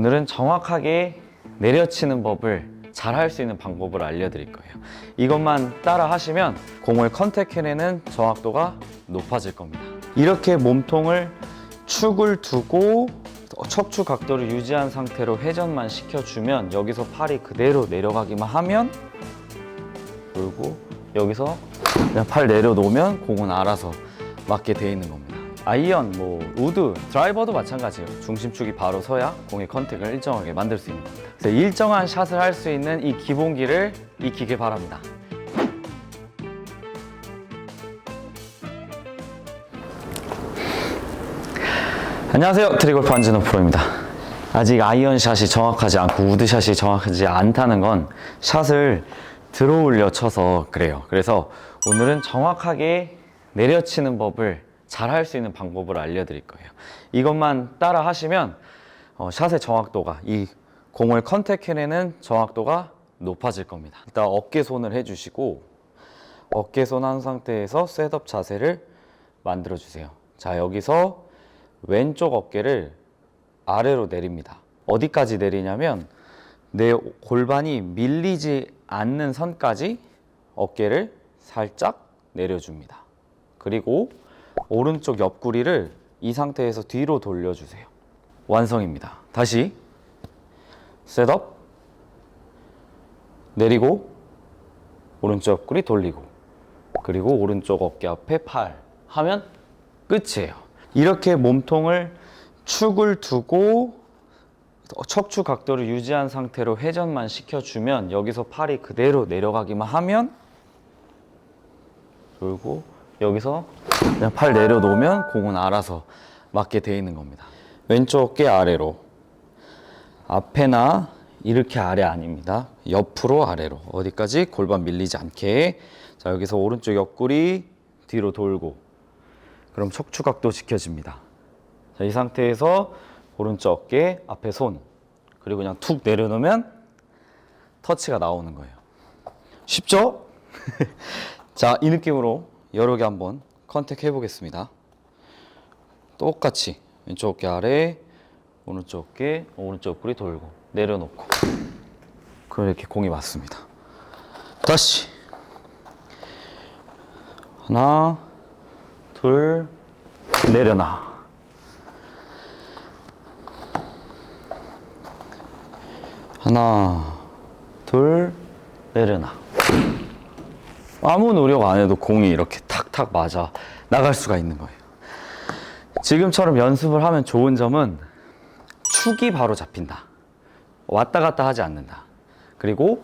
오늘은 정확하게 내려치는 법을 잘 할 수 있는 방법을 알려드릴 거예요. 이것만 따라 하시면 공을 컨택해내는 정확도가 높아질 겁니다. 이렇게 몸통을 축을 두고 척추 각도를 유지한 상태로 회전만 시켜주면 여기서 팔이 그대로 내려가기만 하면 그리고 여기서 그냥 팔 내려놓으면 공은 알아서 맞게 돼 있는 겁니다. 아이언, 뭐 우드, 드라이버도 마찬가지예요. 중심축이 바로 서야 공의 컨택을 일정하게 만들 수 있는 겁니다. 그래서 일정한 샷을 할 수 있는 이 기본기를 익히길 바랍니다. 안녕하세요. 트리골프 안진호 프로입니다. 아직 아이언샷이 정확하지 않고 우드샷이 정확하지 않다는 건 샷을 들어 올려 쳐서 그래요. 그래서 오늘은 정확하게 내려치는 법을 잘 할 수 있는 방법을 알려드릴 거예요. 이것만 따라 하시면 어, 샷의 정확도가 이 공을 컨택해내는 정확도가 높아질 겁니다. 일단 어깨 손을 해주시고 어깨 손 한 상태에서 셋업 자세를 만들어 주세요. 자 여기서 왼쪽 어깨를 아래로 내립니다. 어디까지 내리냐면 내 골반이 밀리지 않는 선까지 어깨를 살짝 내려줍니다. 그리고 오른쪽 옆구리를 이 상태에서 뒤로 돌려주세요. 완성입니다. 다시 셋업 내리고 오른쪽 옆구리 돌리고 그리고 오른쪽 어깨 앞에 팔 하면 끝이에요. 이렇게 몸통을 축을 두고 척추 각도를 유지한 상태로 회전만 시켜주면 여기서 팔이 그대로 내려가기만 하면 그리고 여기서 그냥 팔 내려놓으면 공은 알아서 맞게 돼 있는 겁니다. 왼쪽 어깨 아래로 앞에나 이렇게 아래 아닙니다. 옆으로 아래로 어디까지 골반 밀리지 않게 자 여기서 오른쪽 옆구리 뒤로 돌고 그럼 척추 각도 지켜집니다. 자, 이 상태에서 오른쪽 어깨 앞에 손 그리고 그냥 툭 내려놓으면 터치가 나오는 거예요. 쉽죠? 자, 이 느낌으로 여러 개 한번 컨택 해 보겠습니다. 똑같이 왼쪽 어깨 아래, 오른쪽 어깨, 오른쪽 옆구리 돌고 내려놓고 그렇게 공이 맞습니다. 다시 하나, 둘, 내려놔. 하나, 둘, 내려놔. 아무 노력 안 해도 공이 이렇게 탁탁 맞아 나갈 수가 있는 거예요. 지금처럼 연습을 하면 좋은 점은 축이 바로 잡힌다. 왔다 갔다 하지 않는다. 그리고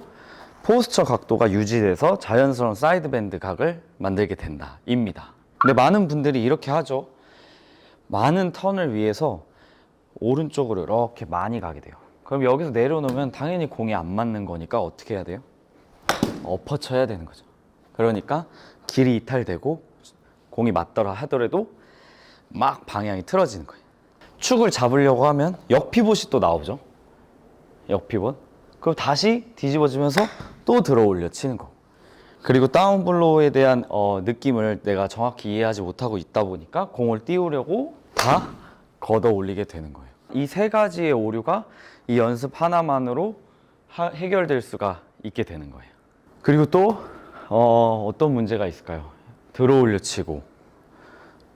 포스처 각도가 유지돼서 자연스러운 사이드 밴드 각을 만들게 된다. 입니다. 근데 많은 분들이 이렇게 하죠. 많은 턴을 위해서 오른쪽으로 이렇게 많이 가게 돼요. 그럼 여기서 내려놓으면 당연히 공이 안 맞는 거니까 어떻게 해야 돼요? 엎어쳐야 되는 거죠. 그러니까 길이 이탈되고 공이 맞더라 하더라도 막 방향이 틀어지는 거예요. 축을 잡으려고 하면 역피봇이 또 나오죠. 역피봇. 그럼 다시 뒤집어지면서 또 들어 올려 치는 거. 그리고 다운블로우에 대한 어, 느낌을 내가 정확히 이해하지 못하고 있다 보니까 공을 띄우려고 다 걷어 올리게 되는 거예요. 이 세 가지의 오류가 이 연습 하나만으로 하- 해결될 수가 있게 되는 거예요. 그리고 또 어, 어떤 문제가 있을까요? 들어 올려 치고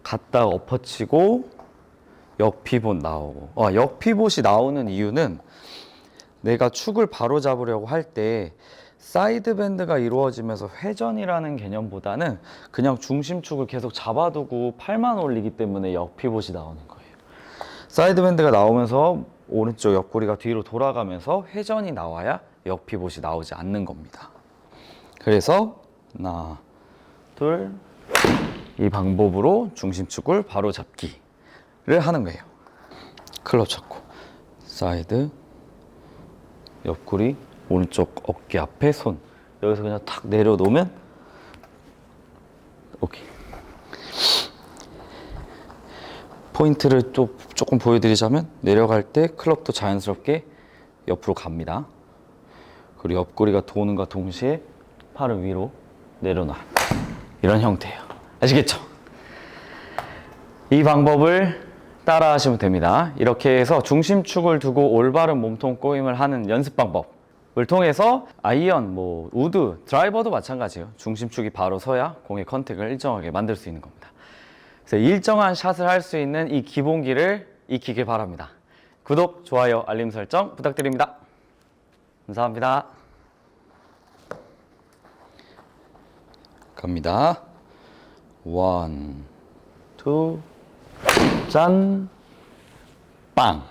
갔다 엎어치고 역피봇 나오고 아, 역피봇이 나오는 이유는 내가 축을 바로 잡으려고 할 때 사이드 밴드가 이루어지면서 회전이라는 개념보다는 그냥 중심축을 계속 잡아두고 팔만 올리기 때문에 역피봇이 나오는 거예요. 사이드 밴드가 나오면서 오른쪽 옆구리가 뒤로 돌아가면서 회전이 나와야 역피봇이 나오지 않는 겁니다. 그래서 하나, 둘, 이 방법으로 중심축을 바로 잡기를 하는 거예요. 클럽 잡고 사이드 옆구리 오른쪽 어깨 앞에 손. 여기서 그냥 탁 내려놓으면 오케이. 포인트를 또 조금 보여드리자면 내려갈 때 클럽도 자연스럽게 옆으로 갑니다. 그리고 옆구리가 도는과 동시에 팔을 위로 내려놔 이런 형태예요 아시겠죠? 이 방법을 따라 하시면 됩니다. 이렇게 해서 중심축을 두고 올바른 몸통 꼬임을 하는 연습 방법을 통해서 아이언, 뭐 우드, 드라이버도 마찬가지예요. 중심축이 바로 서야 공의 컨택을 일정하게 만들 수 있는 겁니다. 그래서 일정한 샷을 할 수 있는 이 기본기를 익히길 바랍니다. 구독, 좋아요, 알림 설정 부탁드립니다. 감사합니다. 갑니다. 원, 투, 짠, 빵.